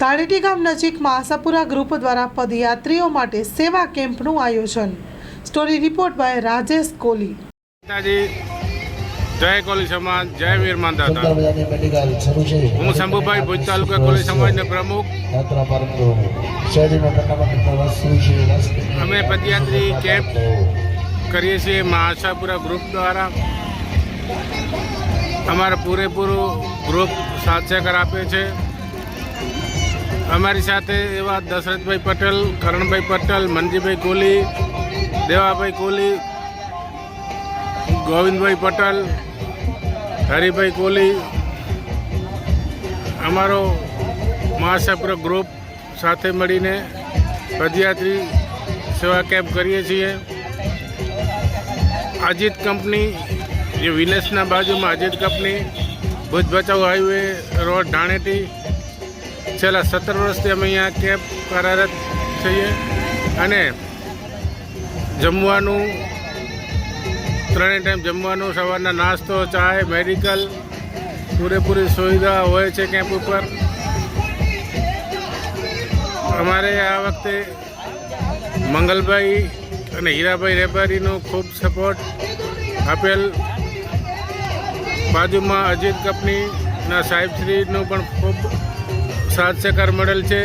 તાળેટી ગામ નજીકમાં આશાપુરા ગ્રુપ દ્વારા પદયાત્રીઓ માટે સેવા કેમ્પનું આયોજન. Story report by Rajesh Koli. જય કોલી સમાજ જય વીર છે. હું શંભુભાઈ ભુજ તાલુકા કોલી સમાજના પ્રમુખ. અમે પદયાત્રી કેમ્પ કરીએ છીએ મા આશાપુરા ગ્રુપ દ્વારા. અમારા પૂરેપૂરું ગ્રુપ સાથ સહકાર આપે છે. અમારી સાથે એવા દશરથભાઈ પટેલ, કરણભાઈ પટેલ, મનજીભાઈ કોહલી, દેવાભાઈ કોહલી, ગોવિંદભાઈ પટેલ, હરિભાઈ કોહલી, અમારો મહાસાપુર ગ્રુપ સાથે મળીને પદયાત્રી સેવા કેમ્પ કરીએ છીએ. અજીત કંપની જે વિલેસના બાજુમાં Ajit company, Bhuj Bhachau highway road Dhaneti છેલ્લા સત્તર વર્ષથી અમે અહીંયા કેમ્પ કાર્યરત છીએ અને જમવાનું, ત્રણેય ટાઈમ જમવાનું, સવારના નાસ્તો, ચાય મેડિકલ પૂરેપૂરી સુવિધા હોય છે કેમ્પ ઉપર. અમારે આ વખતે મંગલભાઈ અને હીરાભાઈ રેપારીનો ખૂબ સપોર્ટ આપેલ બાજુમાં અજીત કંપનીના સાહેબશ્રીનું પણ ખૂબ સાથ સહકાર મળેલ છે.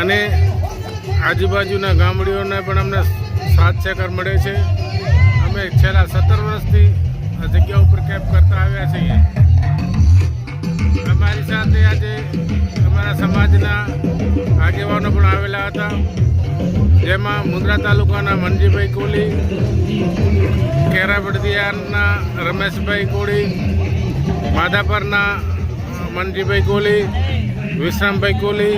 અને આજુબાજુના ગામડીઓને પણ અમને સાથ સહકાર મળે છે. અમે છેલ્લા સત્તર વર્ષથી આ જગ્યા ઉપર કેમ્પ કરતા આવ્યા છીએ. અમારી સાથે આજે અમારા સમાજના આગેવાનો પણ આવેલા હતા. જેમાં મુન્દ્રા તાલુકાના મનજીભાઈ કોલી કેરાબડદિયાના રમેશભાઈ કોળી માધાપરના મનજીભાઈ કોહલી, વિશ્રામભાઈ કોહલી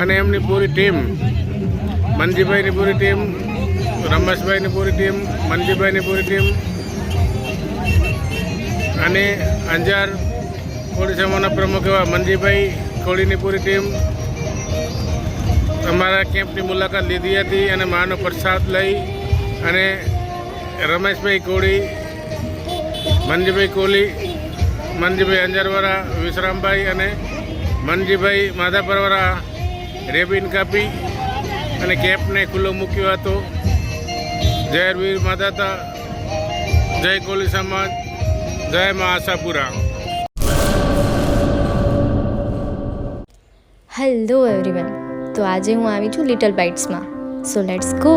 અને એમની પૂરી ટીમ. મનજીભાઈની પૂરી ટીમ, રમેશભાઈની પૂરી ટીમ, મનજીભાઈની પૂરી ટીમ અને અંજાર સમાજના પ્રમુખ એવા મનજીભાઈ કોળીની પૂરી ટીમ. અમારા કેમ્પની મુલાકાત લીધી હતી અને માનો પ્રસાદ લઈ અને રમેશભાઈ કોળી મનજીભાઈ કોહલી મનજીભાઈ અંજારવાળા, વિશ્રામભાઈ અને મનજીભાઈ માધાપરવાળા રેબિન કાપી અને કેપને ખુલ્લો મૂક્યો હતો. જયરવીર માધાતા, જય કોલી સમાજ, જય મા આશાપુરા. હેલો એવરીવન તો આજે હું આવી છું લિટલ બાઇટ્સમાં સો લેટ્સ ગો